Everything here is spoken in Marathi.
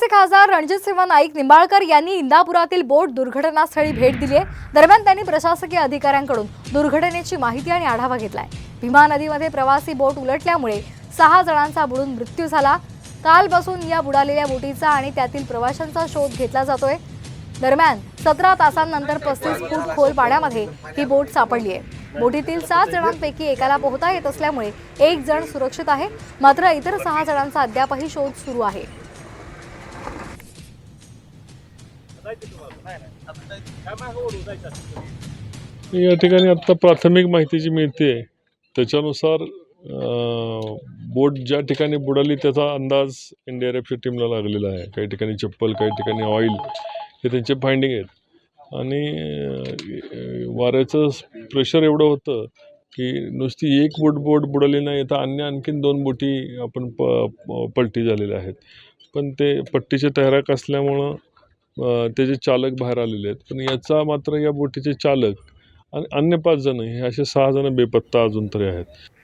पुण्याचे खासदार रणजितसिंह नाईक निंबाळकर यांनी इंदापुरातील बोट दुर्घटनास्थळी भेट दिली आहे. दरम्यान त्यांनी प्रशासकीय अधिकाऱ्यांकडून दुर्घटनेची माहिती आणि आढावा घेतलाय. भीमा नदीमध्ये प्रवासी बोट उलटल्यामुळे सहा जणांचा बुडून मृत्यू झाला. कालपासून या बुडालेल्या बोटीचा आणि त्यातील प्रवाशांचा शोध घेतला जातोय. दरम्यान सतरा तासांनंतर पस्तीस फूट खोल पाण्यामध्ये ही बोट सापडली आहे. बोटीतील सात जणांपैकी एकाला पोहता येत असल्यामुळे एक जण सुरक्षित आहे. मात्र इतर सहा जणांचा अद्यापही शोध सुरू आहे. या ठिकाणी आत्ता प्राथमिक माहिती जी मिळते. त्याच्यानुसार बोट ज्या ठिकाणी बुडाली त्याचा अंदाज एन डी आर एफच्या टीमला लागलेला आहे. काही ठिकाणी चप्पल काही ठिकाणी ऑइल हे त्यांचे फाइंडिंग आहेत. आणि वाऱ्याचं प्रेशर एवढं होतं की नुसती एक बोट बोट बुडाली नाही तर अन्य आणखीन दोन बोटी आपण प पलटी झालेल्या आहेत. पण ते पट्टीचे तैराक असल्यामुळं त्याचे चालक बाहेर आलेले आहेत. पण याचा मात्र या बोटीचे चालक आणि अन्य पाच जण हे असे सहा जण बेपत्ता अजून तरी आहेत.